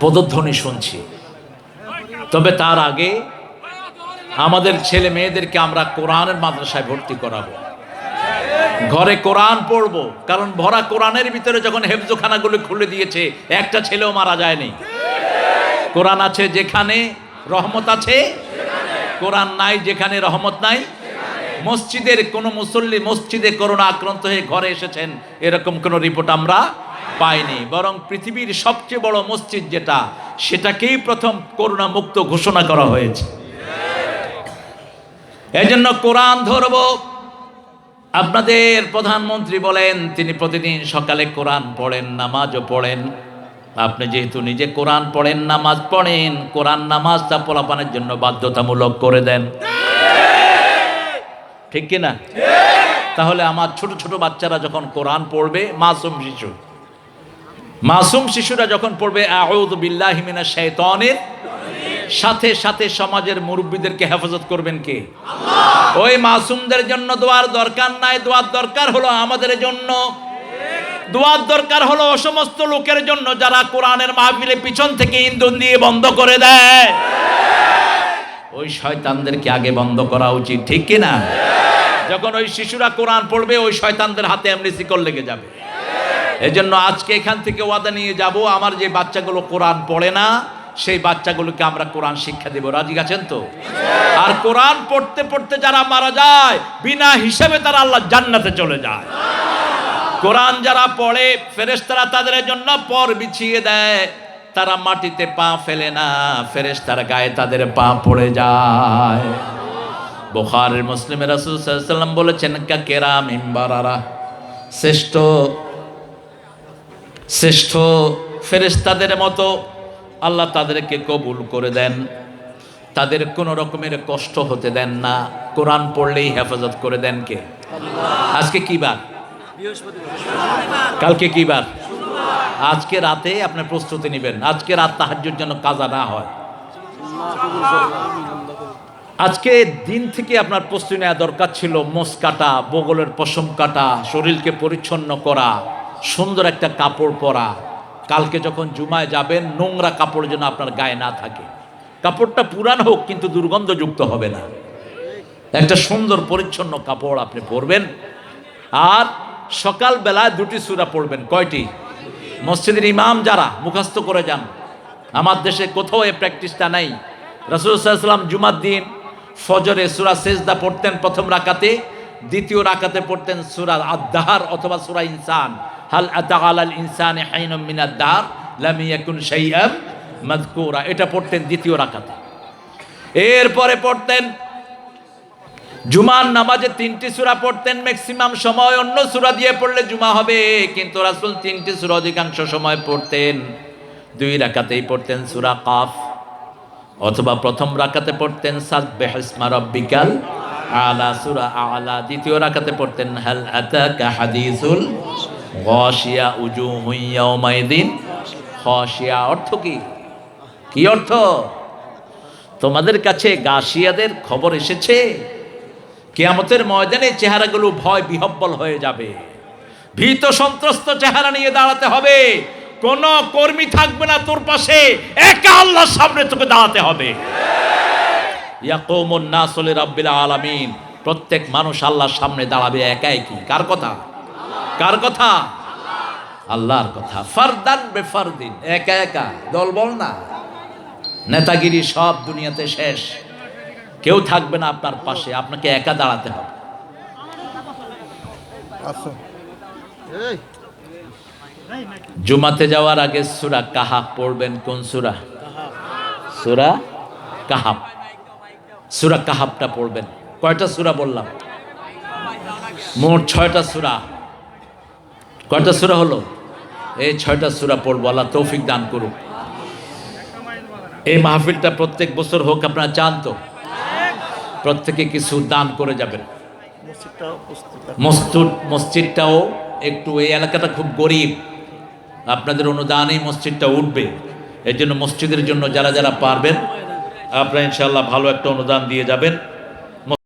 পদধ্বনি শুনছি। তবে তার আগে আমাদের ছেলে মেয়েদেরকে আমরা কোরআনের মাদ্রাসায় ভর্তি করাবো। ঘরে কোরআন পড়ব, কারণ ভরা কোরআনের ভিতরে যখন হেফজোখানাগুলো খুলে দিয়েছে, একটা ছেলেও মারা যায়নি। কোরআন আছে যেখানে রহমত আছে, কোরআন নাই যেখানে রহমত নাই। মসজিদের কোনো মুসল্লি মসজিদে করোনা আক্রান্ত হয়ে ঘরে এসেছেন, এরকম কোনো রিপোর্ট আমরা পাইনি বরং পৃথিবীর সবচেয়ে বড় মসজিদ যেটা, সেটাকেই প্রথম করোনা মুক্ত ঘোষণা করা হয়েছে। এজন্য কোরআন ধরব। আপনাদের প্রধানমন্ত্রী বলেন, তিনি প্রতিদিন সকালে কোরআন পড়েন, নামাজও পড়েন। আপনি যেহেতু নিজে কোরআন পড়েন, নামাজ পড়েন, কোরআন নামাজটা পোলাপানের জন্য বাধ্যতামূলক করে দেন। ঠিক কিনা? তাহলে আমার ছোট ছোট বাচ্চারা যখন কোরআন পড়বে, মাসুম শিশু। মাসুম শিশুরা যখন পড়বে আউদ বিল্লাহি মিনাশ শাইতানির সাথে সাথে সমাজের মুরব্বীদেরকে হেফাজত করবেন কে? ওই মাসুমদের জন্য দোয়ার দরকার নাই। দোয়ার দরকার হলো আমাদের জন্য। দোয়ার দরকার হলো ও সমস্ত লোকের জন্য যারা কোরআনের মাহফিলে পিছন থেকে ইন্ধন দিয়ে বন্ধ করে দেয়। ওই শয়তানদেরকে আগে বন্ধ করা উচিত ঠিক কিনা? যখন ওই শিশুরা কোরআন পড়বে ওই শয়তানদের হাতে এমনি শিকল লেগে যাবে। এজন্য আজকে এখান থেকে ওয়াদা নিয়ে যাব। আমার যে বাচ্চাগুলো কোরআন পড়ে না, সেই বাচ্চাগুলোকে আমরা কোরআন শিক্ষা দেব। রাজি আছেন তো? আর কোরআন পড়তে পড়তে যারা মারা যায়, বিনা হিসেবে তারা আল্লাহ জান্নাতে চলে যায়। কোরআন যারা পড়ে, ফেরেশতারা তাদের জন্য পর বিছিয়ে দেয়। তারা মাটিতে পা ফেলে না, ফেরেশতার গায়ে তাদের পা পড়ে যায়। বোখারের মুসলিমের রাসূল ওয়াসাল্লাম বলেছেন, কা কেরাম ইমবারারা শ্রেষ্ঠ শ্রেষ্ঠ ফেরেশতাদের মতো আল্লাহ তাদেরকে কবুল করে দেন। তাদের কোনো রকমের কষ্ট হতে দেন না। কোরআন পড়লেই হেফাজত করে দেন কে? আজকে কি বার? কালকে কি বার? আজকে রাতে আপনার প্রস্তুতি নেবেন। আজকে রাত তাহাজ্জুর জন্য কাজা না হয়। আজকে দিন থেকে আপনার প্রস্তুতি নেওয়া দরকার ছিল। মোষ কাটা, বগলের পশম কাটা, শরীরকে পরিচ্ছন্ন করা। সুন্দর একটা কাপড় পরা। কালকে যখন জুমায় যাবেন, নোংরা কাপড় যেন আপনার গায়ে না থাকে। কাপড়টা পুরান হোক, কিন্তু দুর্গন্ধযুক্ত হবে না। একটা সুন্দর, পরিচ্ছন্ন কাপড় আপনি পরবেন। আর সকালবেলায় দুটি সুরা পড়বেন। কয়টি? মসজিদের ইমাম যারা, মুখস্থ করে যান। আমার দেশে কোথাও এই প্র্যাকটিসটা নাই। রসুলাম জুমার দিন ফজরে সুরা সেজদা পড়তেন প্রথম রাকাতে। দ্বিতীয় রাকাতে পড়তেন সুরা আদাহার অথবা সুরা ইনসান। হাল আতাল ইনসান হাইনম মিনাদ্দার লাম ইয়াকুন শাইআম মাযকুরা। এটা পড়তেন দ্বিতীয় রাকাতে। এরপরে পড়তেন জুমার নামাজে তিনটি সুরা পড়তেন, ম্যাক্সিমাম সময় অন্য সুরা দিয়ে পড়লে জুমা হবে, কিন্তু রাসুল তিনটি সুরা অধিকাংশ সময় পড়তেন। দুই রাকাতেই পড়তেন সুরা কাফ, অথবা প্রথম রাকাতে পড়তেন সাদ ইসমা রাব্বিকাল আলা সুরা আলা, দ্বিতীয় রাকাতে পড়তেন, হাল আতাকা হাদিসুল গাশিয়া উজুহু ইয়াউমাইদিন খাশিয়া অর্থ কি? কি অর্থ? তোমাদের কাছে গাশিয়াদের খবর এসেছে? কেয়ামতের ময়দানে চেহারাগুলো ভয় বিহব্বল হয়ে যাবে। ভীত সন্ত্রস্ত চেহারা নিয়ে দাঁড়াতে হবে। কোন কর্মী থাকবে না তোর পাশে। একা আল্লাহর সামনে তোকে দাঁড়াতে হবে। ইয়াকুমুন নাসুলি রাব্বিল আলামিন। প্রত্যেক মানুষ আল্লাহর সামনে দাঁড়াবে একা কি? কার কথা? কার কথা? আল্লাহর কথা। ফারদান বেফারদিন। একা একা। দলবল না। নেতাগিরি সব দুনিয়াতে শেষ। কেউ থাকবে না আপনার পাশে। আপনাকে একা দাঁড়াতে হবে। জুমাতে যাওয়ার আগে সুরা কাহাব পড়বেন কোন সুরা? সুরা কাহাব। সুরা কাহাবটা পড়বেন। কয়টা সুরা বললাম? মোট ছয়টা সুরা। কয়টা সুরা হলো? এই ছয়টা সুরা পড়ব, আল্লাহ তৌফিক দান করুক। এই মাহফিলটা প্রত্যেক বছর হোক, আপনারা চান তো? প্রত্যেকে কিছু দান করে যাবেন। মসজিদ, মসজিদটাও একটু, এই এলাকাটা খুব গরিব। আপনাদের অনুদানেই মসজিদটা উঠবে। এর জন্য মসজিদের জন্য যারা যারা পারবেন আপনারা ইনশাল্লাহ ভালো একটা অনুদান দিয়ে যাবেন।